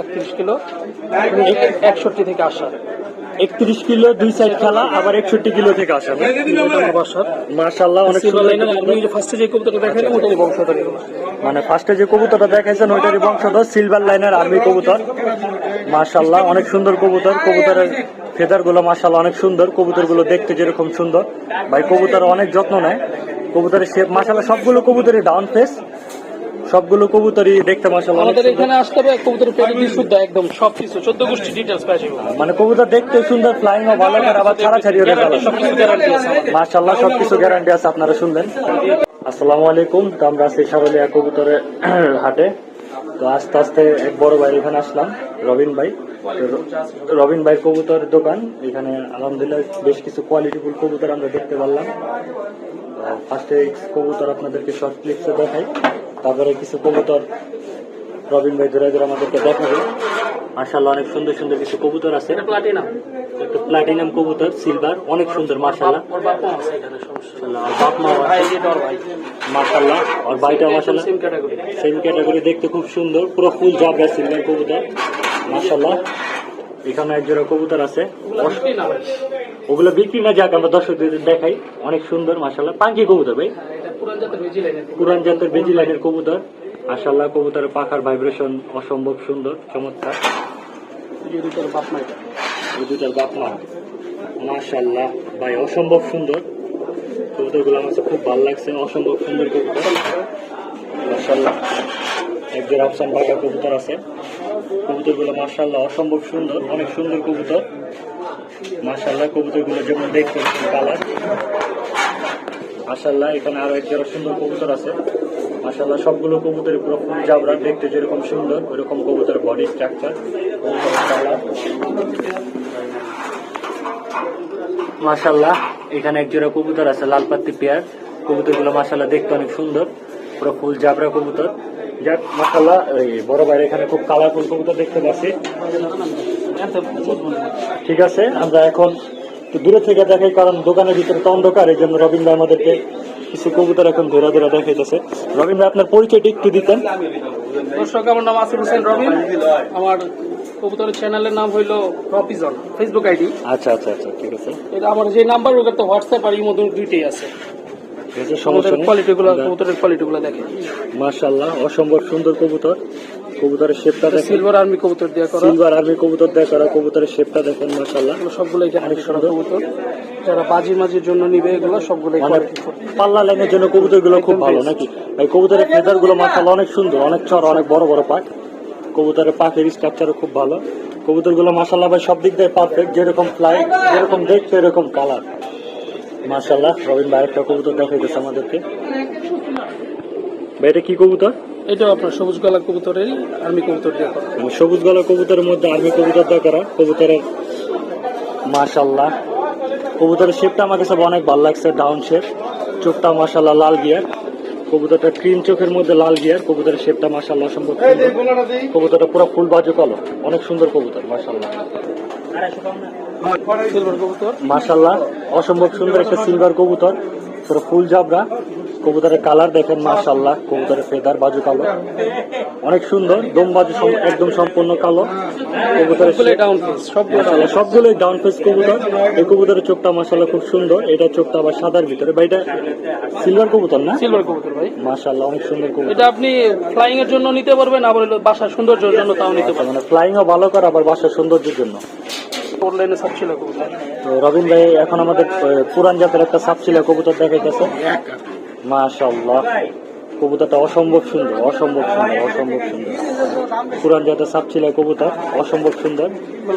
একত্রিশ কিলো একষট্টি থেকে আসা। একত্রিশ কিলো দুই সাইড খেলা আবার একষট্টি কিলো থেকে আসা। মার্শাল্লাহ অনেক সুন্দর। ফার্স্টে যে কবুতরটা দেখালেন ওটাই বংশধর। মানে ফার্স্টে যে কবুতরটা দেখাইছেন ওইটারই বংশধর সিলভার লাইনের আর্মি কবুতর। মার্শাল্লাহ অনেক সুন্দর কবুতর। কবুতরের ফেদারগুলো মার্শাল্লাহ অনেক সুন্দর। কবুতরগুলো দেখতে যেরকম সুন্দর। ভাই কবুতর অনেক যত্ন নেয়। কবুতরের শেপ মার্শাল্লাহ সবগুলো কবুতরই ডাউন ফেস সবগুলো কবুতরই দেখতে অনেক আমাদের এখানে আসতে হবে কবুতরের পেডিগ্রি শুদ্ধ একদম সব কিছু চোদ্দ গোষ্ঠী ডিটেলস পাই যাব। মানে কবুতর দেখতে সুন্দর ফ্লাইং ও ভালো করে আবার ছাড়া ছাড়িয়ে সবকিছু গ্যারান্টি আছে। সবকিছু গ্যারান্টি আছে আপনারা শুনলেন। আসসালামু আলাইকুম তো আমরা আছি সারলিয়া কবুতরের হাটে। তো আস্তে আস্তে এক বড় ভাই এখানে আসলাম রবিন ভাই। রবিন ভাই কবুতর দোকান এখানে আলহামদুলিল্লাহ বেশ কিছু কোয়ালিটিফুল কবুতর আমরা দেখতে পারলাম। ফার্স্টে কবুতর আপনাদেরকে শর্ট ক্লিপসে দেখাই। তারপরে কিছু কবুতর রবিন ভাই ধরে ধরে আমাদেরকে দেখাবে মার্শাল্লাহ অনেক সুন্দর সুন্দর কিছু কবুতর আছে। প্লাটিনাম একটা প্লাটিনাম কবুতর সিলভার অনেক সুন্দর মার্শাল্লাহ ওর বাপ মা আছে এখানে সমস্যা আর বাপ মা ভাই ভাই। মার্শাল্লাহ আর বাড়িটা মার্শাল্লাহ সেম ক্যাটাগরি সেম ক্যাটাগরি দেখতে খুব সুন্দর পুরো ফুল জাবরা সিলভার কবুতর। মার্শাল্লাহ এখানে এক জোড়া কবুতর আছে। ওগুলো বিক্রি না যাক, আমরা দর্শকদের দেখাই। অনেক সুন্দর মার্শাল্লাহ পাঙ্কি কবুতর, ভাই। পুরান জাতের বেজি লাইনের কবুতর। মার্শাল্লাহ কবুতরের পাখার ভাইব্রেশন অসম্ভব সুন্দর, চমৎকার। দুটোর বাপ মা দুটার বাপ মা। মার্শাল্লাহ ভাই, অসম্ভব সুন্দর। কবুতরগুলো আমার খুব ভালো লাগছে, অসম্ভব সুন্দর কবুতর। মার্শাল্লাহ একজন আফসান বাঘা কবুতর আছে। কবুতরগুলো মার্শাল্লাহ অসম্ভব সুন্দর, অনেক সুন্দর কবুতর। মার্শাল্লাহ কবুতরগুলো যেমন দেখতে কালার। মার্শাল্লাহ এখানে আরও এক জোড়া সুন্দর কবুতর আছে। মার্শাল্লাহ সবগুলো কবুতরের পুরো ফুল জাবরা, দেখতে যেরকম সুন্দর ওইরকম কবুতরের বডি স্ট্রাকচার মাশাল্লাহ এখানে এক জোড়া কবুতর আছে, লাল পাত্তি পেয়ার। কবুতরগুলো মাশাল্লাহ দেখতে অনেক সুন্দর, পুরো ফুল জাবরা কবুতর। যাক মাশাল্লাহ এই বড় ভাইয়ের এখানে খুব কালারফুল কবুতর দেখতে পাচ্ছি। ঠিক আছে আমরা এখন দূরে থেকে দেখাই কারণ দোকানের ভিতরে তো অন্ধকার এই জন্য রবীন্দ্র আমাদেরকে কিছু কবুতর এখন ধরে ধরে দেখাইতেছে। রবীন্দ্র আপনার পরিচয়টা একটু দিতেন। দর্শক আমার নাম আসিফ হোসেন রবিন। আমার কবুতরের চ্যানেলের নাম হইল রপিজন ফেসবুক আইডি। আচ্ছা আচ্ছা আচ্ছা ঠিক আছে। এটা আমার যে নাম্বার ওটা তো হোয়াটসঅ্যাপ আর ইমো দুইটাই আছে। ঠিক আছে আমাদের সমস্যা নেই। কোয়ালিটি গুলো কবুতরের কোয়ালিটি গুলো দেখে মাশাল্লাহ অসম্ভব সুন্দর কবুতর। কবুতরের শেপটা দেখেন। সিলভার আর্মি কবুতর দেওয়া করা। সিলভার আর্মি কবুতর দেয় করা কবুতরের শেপটা দেখেন মাশাল্লাহ এগুলো সবগুলো এখানে অনেক সুন্দর। কবুতর। যারা বাজি মাজির জন্য নিবে এগুলো সবগুলো মানে পাল্লা লাইনের জন্য কবুতরগুলো খুব ভালো নাকি? এই কবুতরের ফেদারগুলো মাশাল্লাহ অনেক সুন্দর অনেক চড় অনেক বড় বড় পাক। কবুতরের পাখের স্ট্রাকচারও খুব ভালো। কবুতরগুলো মাশাল্লাহ ভাই সব দিক দিয়ে পারফেক্ট যেরকম ফ্লাই যেরকম দেখতে এরকম কালার মাশাল্লাহ রবিন ভাই একটা কবুতর দেখাইতেছে আমাদেরকে। ভাই এটা কি কবুতর? এটাও আপনার সবুজ গলা কবুতরেরই আর্মি কবুতর করা। মানে সবুজ গলা কবুতরের মধ্যে আর্মি কবুতর দেওয়া করা কবুতরের মাশাল্লাহ কবুতরের শেপটা আমার কাছে অনেক ভালো লাগছে ডাউন শেপ চোখটা মাশাল্লাহ লাল গিয়ার কবুতরটা ক্রিম চোখের মধ্যে লাল গিয়ার কবুতরের শেপটা মাশাল্লাহ অসম্ভব সুন্দর কবুতরটা পুরো ফুল বাজু কালো অনেক সুন্দর কবুতর মাশাল্লাহ মাশাল্লাহ অসম্ভব সুন্দর একটা সিলভার কবুতর। পুরো ফুল জাবরা। কবুতরের কালার দেখেন মাশাল্লাহ কবুতরের ফেদার বাজু কালো। অনেক সুন্দর দম বাজু একদম সম্পূর্ণ কালো। কবুতরের সবগুলোই ডাউন ফেস কবুতর। এই কবুতরের চোখটা মাশাল্লাহ খুব সুন্দর এটা চোখটা আবার সাদার ভিতরে। বা এটা সিলভার কবুতর না? সিলভার কবুতর ভাই। মাশাল্লাহ অনেক সুন্দর কবুতর। এটা আপনি ফ্লাইং এর জন্য নিতে পারবেন আবার বাসার সৌন্দর্যের জন্য তাও নিতে পারবেন। মানে ও ভালো করে আবার বাসার সৌন্দর্যের জন্য। অনলাইনে সব কবুতর। তো রবিন ভাই এখন আমাদের পুরান জাতের একটা সাপচিলা কবুতর দেখাইতেছে। মাশাল্লাহ কবুতরটা অসম্ভব সুন্দর অসম্ভব সুন্দর অসম্ভব সুন্দর। পুরান জাতের সাপচিলা কবুতর অসম্ভব সুন্দর।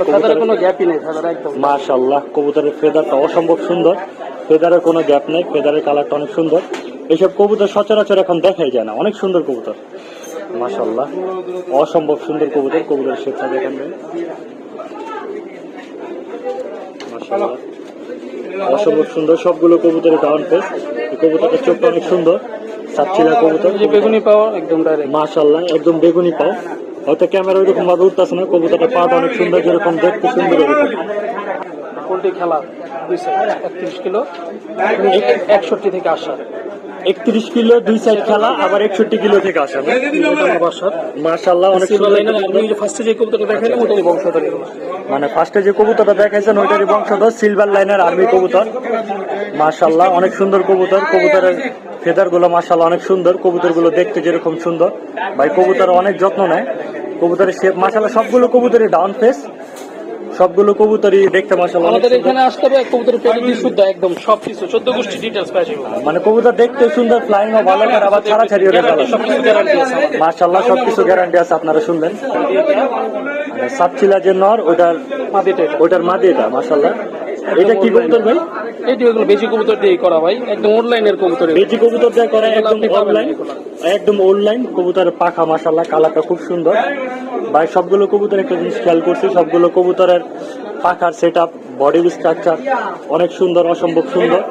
ফেদারে কোনো গ্যাপই নেই একদম। মাশাল্লাহ কবুতরের ফেদারটা অসম্ভব সুন্দর। ফেদারের কোনো গ্যাপ নেই ফেদারের কালারটা অনেক সুন্দর। এইসব কবুতর সচরাচর এখন দেখাই যায় না অনেক সুন্দর কবুতর। মাশাল্লাহ অসম্ভব সুন্দর কবুতর কবুতরের শেপটা দেখেন। মাশাল্লাহ অসম্ভব সুন্দর সবগুলো কবুতরের ডাউন এই কবুতরের চোখটা অনেক সুন্দর। সাতচিলা কবুতর। যে বেগুনি পাও একদম ডাইরেক্ট মাশাল্লাহ একদম বেগুনি পাও। হয়তো ক্যামেরা ওইরকম ভাবে উঠতেছে না কবুতরটা পা অনেক সুন্দর যেরকম দেখতে সুন্দর এরকম। পোল্ট্রি খেলা দুই সাইড একত্রিশ কিলো একষট্টি থেকে আসা একত্রিশ কিলো দুই সাইড খেলা আবার একষট্টি কিলো থেকে আসে। মার্শাল্লাহ অনেক ফার্স্টে যে কবুতরটা দেখাইলাম ওটাই বংশধর। মানে ফার্স্টে যে কবুতরটা দেখাইছেন ওইটারই বংশধর সিলভার লাইনের আর্মি কবুতর। মার্শাল্লাহ অনেক সুন্দর কবুতর। কবুতরের ফেদারগুলো মার্শাল্লাহ অনেক সুন্দর। কবুতরগুলো দেখতে যেরকম সুন্দর। ভাই কবুতর অনেক যত্ন নেয়। কবুতরের শেপ মার্শাল্লাহ সবগুলো কবুতরের ডাউন ফেস সবগুলো কবুতরই দেখতে মার্শাল্লাহ আমাদের এখানে আসতে হবে কবুতর পেডিগ্রি শুদ্ধ একদম সবকিছু চোদ্দ গোষ্ঠী ডিটেলস পাওয়া যাবে। মানে কবুতর দেখতে সুন্দর ফ্লাইং ও ভালো করে আবার ছাড়াছাড়ি ওটা Guarantee, সবকিছু গ্যারান্টি আছে আমাদের। সবকিছু গ্যারান্টি আছে আপনারা শুনলেন সাতচিলা যে নর ওটার মাদিটা ওটার মাদি এটা মার্শাল্লাহ এটা কি কবুতর ভাই? এই এগুলো বেশি কবুতর দিয়ে করা ভাই একদম অনলাইনের কবুতর। বেজি কবুতর যা করে একদম অনলাইন একদম অনলাইন কবুতরের পাখা মাসাল্লাহ কালারটা খুব সুন্দর। ভাই সবগুলো কবুতর একটা জিনিস খেয়াল করছি সবগুলো কবুতরের পাখার সেট আপ বডি স্ট্রাকচার অনেক সুন্দর অসম্ভব সুন্দর।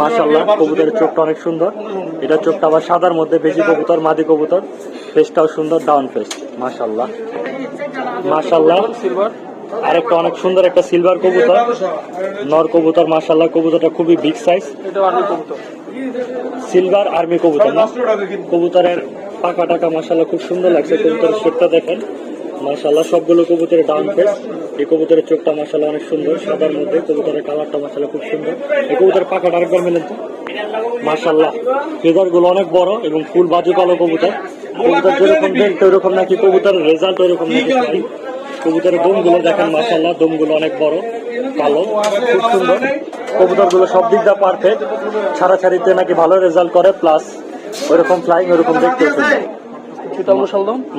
মাশাল্লাহ কবুতরের চোখটা অনেক সুন্দর। এটা চোখটা আবার সাদার মধ্যে বেশি কবুতর মাদি কবুতর। ফেসটাও সুন্দর ডাউন ফেস মাশাল্লাহ মাশাল্লাহ সিলভার আরেকটা অনেক সুন্দর একটা সিলভার কবুতর। নর কবুতর মাশাল্লাহ কবুতরটা খুবই বিগ সাইজ সিলভার আর্মি কবুতর কবুতরের পাকা টাকা মাসাল্লাহ খুব সুন্দর লাগছে। কবুতরের শেপটা দেখেন। মাসাল্লাহ সবগুলো কবুতরের ডাউন ফেস এই কবুতরের চোখটা মাসাল্লাহ অনেক সুন্দর। সাদার মধ্যে কবুতরের কালারটা মাসাল্লাহ খুব সুন্দর। এই কবুতরের পাকাটা আরেকবার মেলেন তো। মাসাল্লাহ ফেদারগুলো অনেক বড় এবং ফুল বাজু কালো কবুতর। কবুতর যেরকম দেখতে ওরকম নাকি কবুতরের রেজাল্ট ওরকম নাকি। কবুতরের দমগুলো দেখেন মাসাল্লাহ দমগুলো অনেক বড় কালো খুব সুন্দর। কবুতরগুলো সব দিক দিয়ে পারফেক্ট ছাড়াছাড়িতে নাকি ভালো রেজাল্ট করে প্লাস ওইরকম ফ্লাইং ওইরকম দেখতে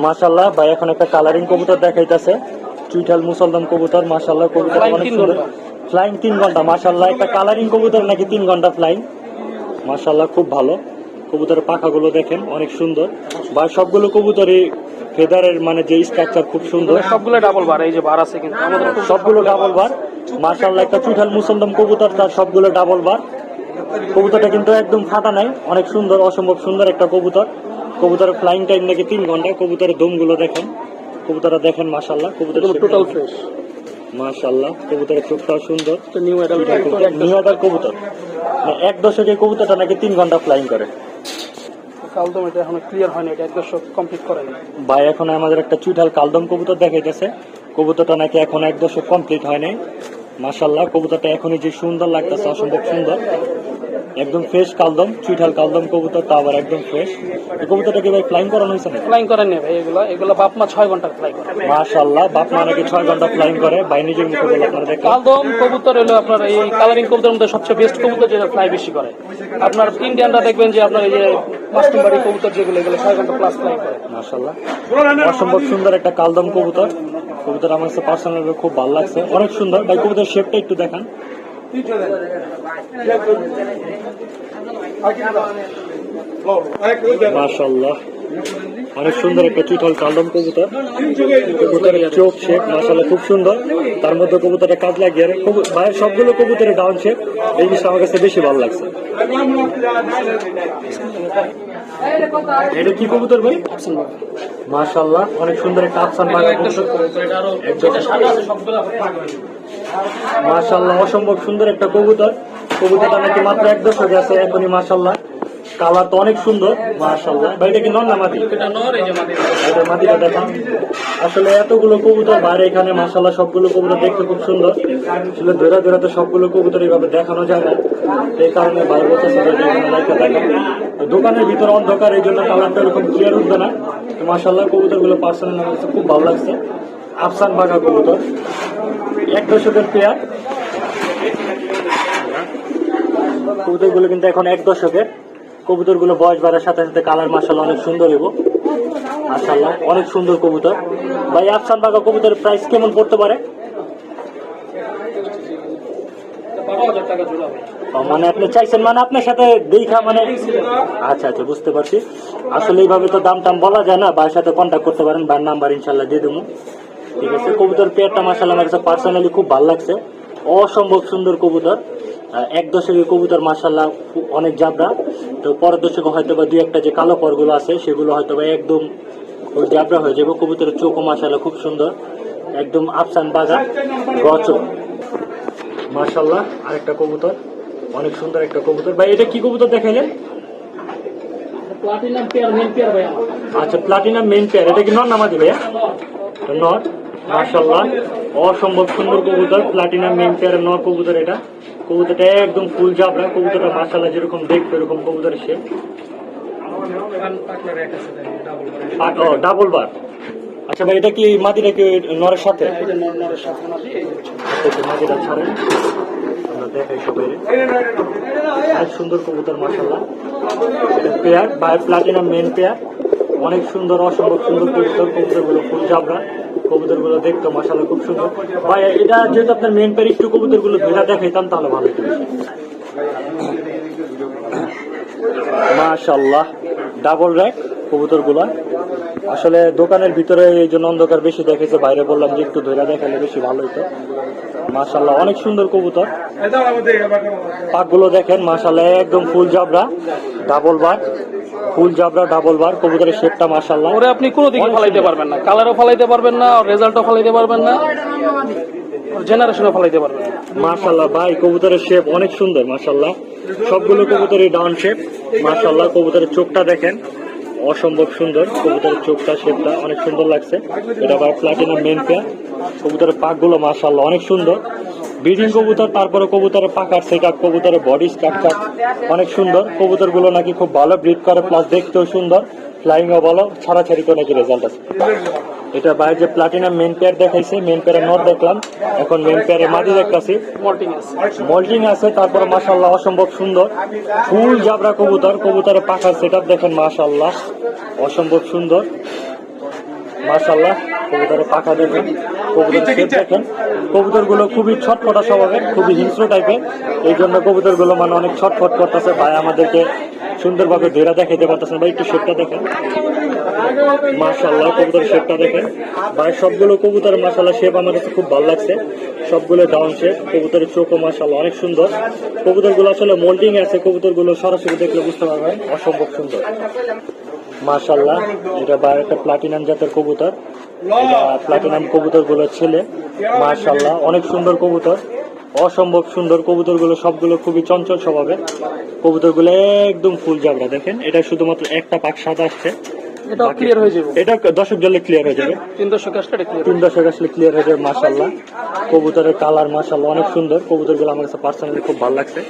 মাশাল্লাহ ভাই এখন একটা কালারিং কবুতর দেখাইতেছে চুইঠাল মুসলদম কবুতর মাশাল্লাহ কবুতর অনেক সুন্দর। ফ্লাইং তিন ঘণ্টা মাশাল্লাহ একটা কালারিং কবুতর নাকি তিন ঘণ্টা ফ্লাইং মাশাল্লাহ খুব ভালো। কবুতরের পাখাগুলো দেখেন অনেক সুন্দর। ভাই সবগুলো কবুতরই ফেদারের মানে যে স্ট্রাকচার খুব সুন্দর। সবগুলো ডাবল বার এই যে বার আছে কিন্তু আমাদের সবগুলো ডাবল বার মার্শাল্লাহ একটা চুঠাল মুসলদম কবুতর তার সবগুলো ডাবল বার কবুতরটা কিন্তু একদম ফাটা নাই অনেক সুন্দর অসম্ভব সুন্দর একটা কবুতর। কবুতরের ফ্লাইং টাইম নাকি তিন ঘণ্টা কবুতরের দমগুলো দেখেন। কবুতরটা দেখেন মাশাল্লাহ কবুতরের টোটাল ফ্রেশ মাশাল্লাহ কবুতরের চোখটাও সুন্দর। নিউ অ্যাডাল্ট কবুতর মানে এক দশকে কবুতরটা নাকি তিন ঘণ্টা ফ্লাইং করে। কালদম, এটা এখনও ক্লিয়ার হয়নি, এটা একদম সব কমপ্লিট করেনি ভাই, এখন আমাদের একটা চুইঠাল কালদম কবুতর দেখাইতেছে। কবুতরটা নাকি এখন এক দশক কমপ্লিট হয় নাই মাশাল্লাহ কবুতরটা এখনই যে সুন্দর লাগতেছে, অসম্ভব সুন্দর। একদম ফ্রেশ কালদম চুইঠাল কালদম কবুতর তা আবার একদম ফ্রেশ এই কবুতরটাকে ভাই ফ্লাইং করানো হয়েছে না ফ্লাইং করেন না ভাই এগুলো এগুলো বাপ মা ছয় ঘণ্টা ফ্লাই করে। মাশাল্লাহ বাপ মা নাকি ছয় ঘণ্টা ফ্লাইং করে। ভাই নিজের মুখে বলে আপনারা দেখেন। কালদম কবুতর হলো আপনার এই কালারিং কবুতর মধ্যে সবচেয়ে বেস্ট কবুতর যেটা ফ্লাই বেশি করে। আপনার ইন্ডিয়ানরা দেখবেন যে আপনার এই যে মাস্টিং বাড়ি কবুতর যেগুলো এগুলো ছয় ঘণ্টা প্লাস ফ্লাই করে। মাশাল্লাহ অসম্ভব সুন্দর একটা কালদম কবুতর। কবুতর আমার কাছে পার্সোনালি খুব ভালো লাগছে। অনেক সুন্দর। ভাই কবুতর শেপটা একটু দেখান। মাশাল্লাহ অনেক সুন্দর একটা চুটল কালদম কবুতর। কবুতরের চোখ শেপ মাশাল্লাহ খুব সুন্দর। তার মধ্যে কবুতরের কাজ লাগিয়ে কবু- ভাইয়ের সবগুলো কবুতরের ডাউন শেপ এই জিনিসটা আমার কাছে বেশি ভালো লাগছে। এটা কি কবুতর ভাই? মাশাল্লাহ অনেক সুন্দর একটা আফসান কবুতর। মাশাল্লাহ অসম্ভব সুন্দর একটা কবুতর। কবুতরটা নাকি মাত্র এক দশকে আছে, এখনই মাশাল্লাহ কালার তো অনেক সুন্দর মাশাল্লাহ ভাই এটা কি নন না মাটি এটা নর এই যে মাটির এটা মাটিটা দেখান। আসলে এতগুলো কবুতর বাইরে এখানে মাশাল্লাহ সবগুলো কবুতর দেখতে খুব সুন্দর। আসলে ধরে ধরে তো সবগুলো কবুতর এইভাবে দেখানো যায় না। এই কারণে বাইরে বলতেছে যে এখানে লাইটটা দেখান। দোকানের ভিতরে অন্ধকার এই জন্য কালারটা এরকম ক্লিয়ার উঠবে না। তো মাশাল্লাহ কবুতরগুলো পার্সোনাল আমার কাছে খুব ভালো লাগছে। আফসান বাঘা কবুতর। এক দশকের পেয়ার কবুতরগুলো কিন্তু এখন এক দশকের। কবুতরগুলো বয়স বাড়ার সাথে সাথে কালার মাসাল্লাহ অনেক সুন্দর হইব। মাসাল্লাহ অনেক সুন্দর কবুতর। ভাই, আফসান বাঘা কবুতরের প্রাইস কেমন পড়তে পারে? মানে আপনি চাইছেন মানে আপনার সাথে দেখা মানে আচ্ছা আচ্ছা বুঝতে পারছি। আসলে এইভাবে তো দাম টাম বলা যায় না, ভাইয়ের সাথে কন্ট্যাক্ট করতে পারেন বার নাম্বার ইনশাল্লাহ দিয়ে দেবো। ঠিক আছে, কবুতর পেয়ারটা মাসাল্লাহ আমার কাছে পার্সোনালি খুব ভালো লাগছে। অসম্ভব সুন্দর কবুতর। এক দশকের কবুতর মাসাল্লাহ অনেক জাবরা। তো পরের দশকে হয়তো বা দুই একটা যে কালো পরগুলো আছে সেগুলো হয়তো বা একদম ওই জাবরা হয়ে যাবে। কবুতরের চোখও মাসাল্লাহ খুব সুন্দর একদম আফসান বাগা গচ মাশাল্লাহ আরেকটা কবুতর অনেক সুন্দর একটা কবুতর। ভাই এটা কি কবুতর দেখাইলেন প্লাটিনাম পেয়ার মেন পেয়ার ভাই আচ্ছা প্লাটিনাম মেন পেয়ার এটা কি নর নামাজি ভাইয়া? নর মার্শাল্লাহ অসম্ভব সুন্দর কবুতর প্লাটিনাম মেন পেয়ারের নর কবুতর এটা। কবুতরটা একদম ফুল জাবরা কবুতরটা মার্শাল্লাহ যেরকম দেখতে এরকম কবুতরের সে ডাবল বার আচ্ছা ভাই এটা কি মাদিটা কি নরের সাথে? হচ্ছে। একটু মাদিটা ছাড়েন। আমরা দেখাই সবাই। অনেক সুন্দর কবুতর মার্শাল্লাহ pair by platinum main pair অনেক সুন্দর অসম্ভব সুন্দর কবুতর কবুতরগুলো ফুল জাবরা। কবুতরগুলো দেখতো মাসাল্লাহ খুব সুন্দর। ভাই, এটা যেহেতু আপনার মেন পেয়ার একটু কবুতরগুলো ভেড়া দেখাইতাম, তাহলে ভালো মাশাল্লাহ ডাবল র্যাক কবুতরগুলা। আসলে দোকানের ভিতরে এই জন্য অন্ধকার বেশি দেখেছে বাইরে বললাম যে একটু ধৈর্য দেখালে বেশি ভালো হতো মাশাল্লাহ অনেক সুন্দর কবুতর। পাকগুলো দেখেন মাশাল্লাহ একদম ফুল জাবরা ডাবল বার ফুল জাবরা ডাবল বার কবুতরের শেপটা মাশাল্লাহ ওরে আপনি কোনো দিকে ফলাইতে পারবেন না কালারও ফলাইতে পারবেন না আর রেজাল্টও ফলাইতে পারবেন না। জেনারেশনও ফলাইতে পারবেন না। মাশাল্লাহ ভাই কবুতরের শেপ অনেক সুন্দর মাশাল্লাহ সবগুলো কবুতরের ডাউন শেপ মাশাল্লাহ কবুতরের চোখটা দেখেন অসম্ভব সুন্দর। কবুতরের চোখটা শেপটা অনেক সুন্দর লাগছে। এটা আবার প্লাটিনাম মেন পেয়ার কবুতরের পাকগুলো মাশাল্লাহ অনেক সুন্দর। ব্রিডিং কবুতর তারপরে কবুতরের পাকার সেট কবুতরের বডি স্ট্রাকচার অনেক সুন্দর। কবুতরগুলো নাকি খুব ভালো ব্রিড করে প্লাস দেখতেও সুন্দর। ফ্লাইং ফ্লাইংও ভালো ছাড়াছাড়িতেও নাকি রেজাল্ট আছে। এটা বাইরে যে প্লাটিনাম মেন পেয়ার দেখাইছে মেন পেয়ারের নট দেখলাম। এখন মেন পেয়ারের মাদি দেখতাছি। মল্টিং আছে। তারপরে মাশাল্লাহ অসম্ভব সুন্দর। ফুল জাবরা কবুতর কবুতরের পাখার সেট দেখেন মাশাল্লাহ অসম্ভব সুন্দর। মাশাল্লাহ কবুতরের পাখা দেখেন। শেপ দেখেন কবুতরগুলো খুবই ছটফটা স্বভাবের খুবই হিংস্র টাইপের। এই জন্য কবুতরগুলো মানে অনেক ছটফট করতেছে। ভাই আমাদেরকে সুন্দরভাবে ধরে দেখাইতে পারতেছেন ভাই একটু শেপটা দেখেন। মাশাল্লাহ কবুতরের শেপটা দেখেন। ভাই সবগুলো কবুতরের মাশাল্লাহ শেপ আমার কাছে খুব ভালো লাগছে। সবগুলো ডাউন শেপ কবুতরের চোখও মাশাল্লাহ অনেক সুন্দর। কবুতরগুলো আসলে মোল্ডিং আছে কবুতরগুলো সরাসরি দেখলে বুঝতে পারবেন অসম্ভব সুন্দর। মাশাল্লাহ এটা একটা প্লাটিনাম জাতের কবুতর। এটা প্লাটিনাম কবুতরগুলো ছেলে মাশাল্লাহ অনেক সুন্দর কবুতর। অসম্ভব সুন্দর কবুতরগুলো সবগুলো খুবই চঞ্চল স্বভাবের। কবুতরগুলো একদম ফুল জাবরা দেখেন এটা শুধুমাত্র একটা পাক সাদা আসছে। এটাও ক্লিয়ার হয়ে যাবে। এটা জলে ক্লিয়ার হয়ে যাবে। তিন আসলে তিন আসলে ক্লিয়ার হয়ে যাবে মাশাল্লাহ কবুতরের কালার মাশাল্লাহ অনেক সুন্দর। কবুতরগুলো আমার কাছে পার্সোনালি খুব ভালো লাগছে।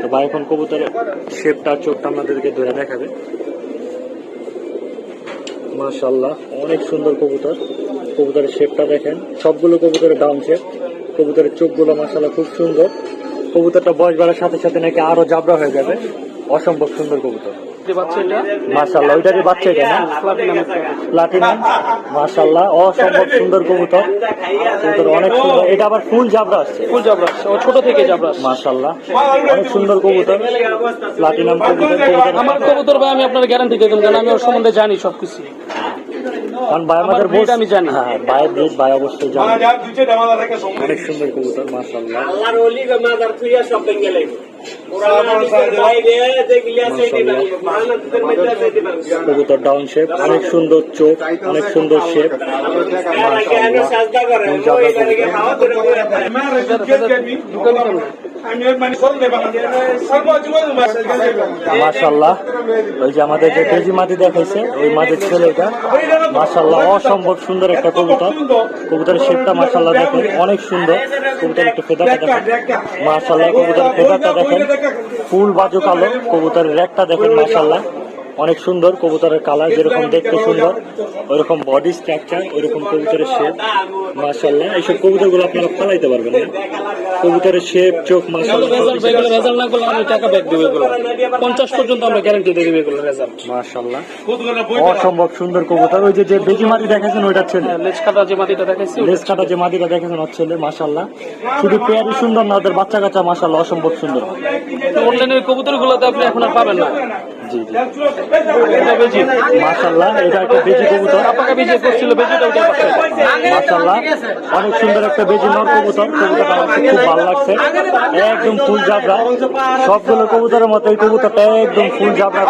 তো ভাই এখন কবুতরের শেপটা চোখটা আপনাদেরকে ধরে দেখাবে। মাশাল্লাহ অনেক সুন্দর কবুতর। কবুতরের শেপটা দেখেন। সবগুলো কবুতরের ডাউন শেপ কবুতরের চোখগুলো মাশাল্লাহ খুব সুন্দর। কবুতরটা বয়স বাড়ার সাথে সাথে নাকি আরও জাবরা হয়ে যাবে। অসম্ভব সুন্দর কবুতর। যে বাচ্চা এটা? মাশাল্লাহ ওইটারই বাচ্চা এটা না? প্লাটিনাম মাশাল্লাহ অসম্ভব সুন্দর কবুতর। কবুতর অনেক সুন্দর। এটা আবার ফুল জাবরা আসছে। ফুল জাবরা আসছে। ও ছোট থেকে জাবরা আসছে। মাশাল্লাহ অনেক সুন্দর কবুতর। প্লাটিনাম কবুতর আমার কবুতর ভাই আমি আপনার গ্যারান্টি দিয়ে দিলাম কারণ আমি ওর সম্বন্ধে জানি সবকিছু। কারণ ভাই আমাদের বস- আমি জানি। হ্যাঁ ভাইয়ের ব্রিড ভাই অবশ্যই জানি। অনেক সুন্দর কবুতর মাশাল্লাহ আল্লাহর অলি গো মাদার তুইয়া সব ভেঙে কবুতর ডাউন শেপ সুন্দর চোখ, অনেক সুন্দর শেপ করে ওই যে আমাদের যে বেজি মাটি দেখাইছে, ওই মাটির ছেলেটা মাশাল্লাহ অসম্ভব সুন্দর একটা কবুতর। কবুতরের শেপটা মাশাল্লাহ দেখুন, অনেক সুন্দর। কবুতরের একটু ফেদাটা দেখেন। মাশাল্লাহ কবুতরের ফেদাটা ফুল বাজু কালো কবুতরের রেকটা দেখেন মাশাল্লাহ অনেক সুন্দর কবুতরের কালার যেরকম দেখতে সুন্দর ওইরকম বডি স্ট্রাকচার ওইরকম কবুতরের শেপ মাশাল্লাহ এইসব কবুতরগুলো আপনারা ফলাইতে পারবেন না কবুতরের শেপ চোখ মাশাল্লাহ রেজাল্ট না করলে আমি টাকা ব্যাক দেবো এগুলো। পঞ্চাশ পর্যন্ত আমরা গ্যারান্টি দিয়ে দেবো এগুলো রেজাল্ট মাশাল্লাহ অসম্ভব সুন্দর কবুতর। ওই যে যে বেজি মাটি দেখেছেন ওইটা ছেলে। লেজ কাটা যে মাটিটা লেজ কাটা যে মাটিটা দেখেছেন ওর ছেলে মাশাল্লাহ শুধু পেয়ারই সুন্দর না ওদের বাচ্চা কাচ্চা মাশাল্লাহ অসম্ভব সুন্দর। অনলাইনের কবুতর গুলোতে আপনি এখন আর পাবেন না। জি জি। এটা এটা একটা বেজি কবুতর। পাকা বেজি করছিল বেজিটা উঠে পাচ্ছে অনেক সুন্দর একটা বেজি নর কবুতর। কবুতরটা আমার খুব ভালো লাগছে। একদম ফুল জাবরা। সবগুলো কবুতরের মতো এই কবুতরটা একদম ফুল জাবরা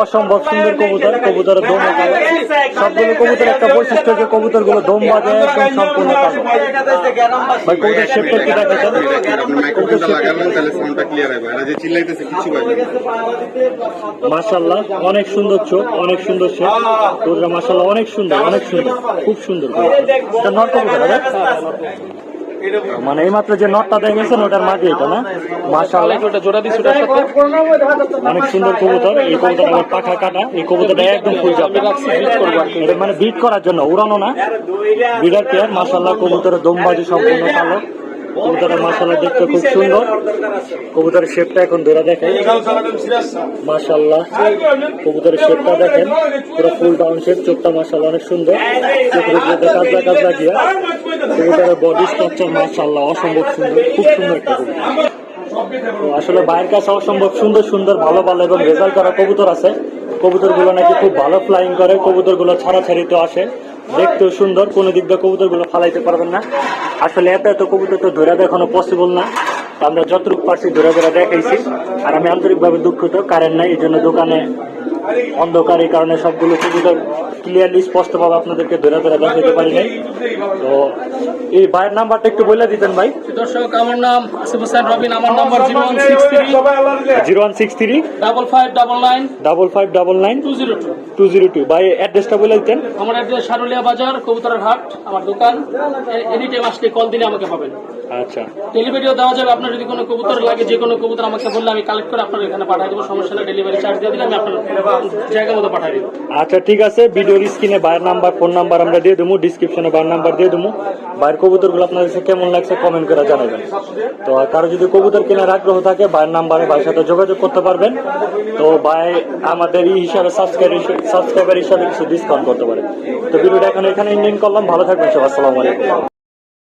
অসম্ভব সুন্দর কবুতর, কবুতরের দম সবগুলো কবুতর একটা বৈশিষ্ট্য যে কবুতরগুলো দম বাজে, একদম সম্পূর্ণ কালো। ভাই, কবুতর শেপটা কি দেখাচ্ছেন মাশাল্লাহ অনেক সুন্দর চোখ, অনেক সুন্দর শেপ কবুতর মাশাল্লাহ অনেক সুন্দর অনেক সুন্দর, খুব সুন্দর নট কবুতর হবে? এই মাত্র যে নটটা দেখেছেন ওটার মাঝে এটা না? মাশাআল্লাহ। ওটা জোড়া দিচ্ছি ওটার সাথে? অনেক সুন্দর কবুতর এই কবুতর আমার পাখা কাটা এই কবুতরটা একদম ফুল যাবে। এটা মানে বিট করার জন্য উড়ানো না। বিরাট পেয়ার মাশাআল্লাহ কবুতরের দমবাজি সম্পূর্ণ কালো কবুতরের মাশাল্লাহ দেখতে খুব সুন্দর। কবুতরের শেপটা এখন ধরে দেখেন মাশাল্লাহ কবুতরের শেপটা দেখেন। পুরো ফুল ডাউন শেপ চোখটা মাশাল্লাহ অনেক সুন্দর। কাজলা কাজলা দিয়া কবুতরের বডি স্ট্রাকচার মাশাল্লাহ অসম্ভব সুন্দর। খুব সুন্দর একটা কবুতর। আসলে বাইরের কাছে অসম্ভব সুন্দর সুন্দর, ভালো ভালো এবং রেজাল্ট করা কবুতর আছে। কবুতরগুলো নাকি খুব ভালো ফ্লাইং করে। কবুতরগুলো ছাড়াছাড়িতে আসে। দেখতেও সুন্দর, কোনো দিক দিয়ে কবুতরগুলো ফালাইতে পারবেন না। আসলে এত এত কবুতর তো ধরে দেখানো পসিবল না। আমরা যতটুকু পারছি ধরে ধরে দেখাইছি। আর আমি আন্তরিকভাবে দুঃখিত কারেন্ট নাই, এই জন্য দোকানে অন্ধকার এই কারণে সবগুলো কবুতর ক্লিয়ারলি স্পষ্টভাবে আপনাদেরকে ধরে ধরে দেখাতে পারি নাই। তো এই ভাইয়ের নাম্বারটা একটু বলে দিতেন ভাই। দর্শক আমার নাম আসিফ হোসেন রবিন আমার number zero one six three. Zero one six three. Double five double nine. Double five double nine. Two zero two. Two zero two. ভাই অ্যাড্রেসটা বলে দিতেন। আমার অ্যাড্রেস সারুলিয়া বাজার কবুতরের হাট আমার দোকান। এনি টাইম আসলে কল দিলে আমাকে পাবেন। আচ্ছা। ডেলিভারিও দেওয়া যাবে। আপনার যদি কোনো কবুতর লাগে যে কোনো কবুতর আমাকে বললে আমি কালেক্ট করে আপনার এখানে পাঠিয়ে দেবো। সমস্যা নেই ডেলিভারি চার্জ দিয়ে দিলে আমি আপনার জায়গা আচ্ছা ঠিক আছে, ভিডিওর স্ক্রিনে বাইরের নাম্বার, ফোন নাম্বার আমরা দিয়ে দেবো ডিসক্রিপশনে বাইরের নাম্বার দিয়ে দেবো বাইরের কবুতরগুলো আপনাদের কাছে কেমন লাগছে কমেন্ট করে জানাবেন। তো কারও যদি কবুতর কেনার আগ্রহ থাকে বাইরের নাম্বারে ভাইয়ের সাথে যোগাযোগ করতে পারবেন। তো ভাই, আমাদের এই হিসাবে সাবস্ক্রাইবার হিসাবে কিছু ডিসকাউন্ট করতে পারে। তো ভিডিওটা এখন এখানে ইন্ডিং করলাম। ভালো থাকবেন সব আসসালামু আলাইকুম।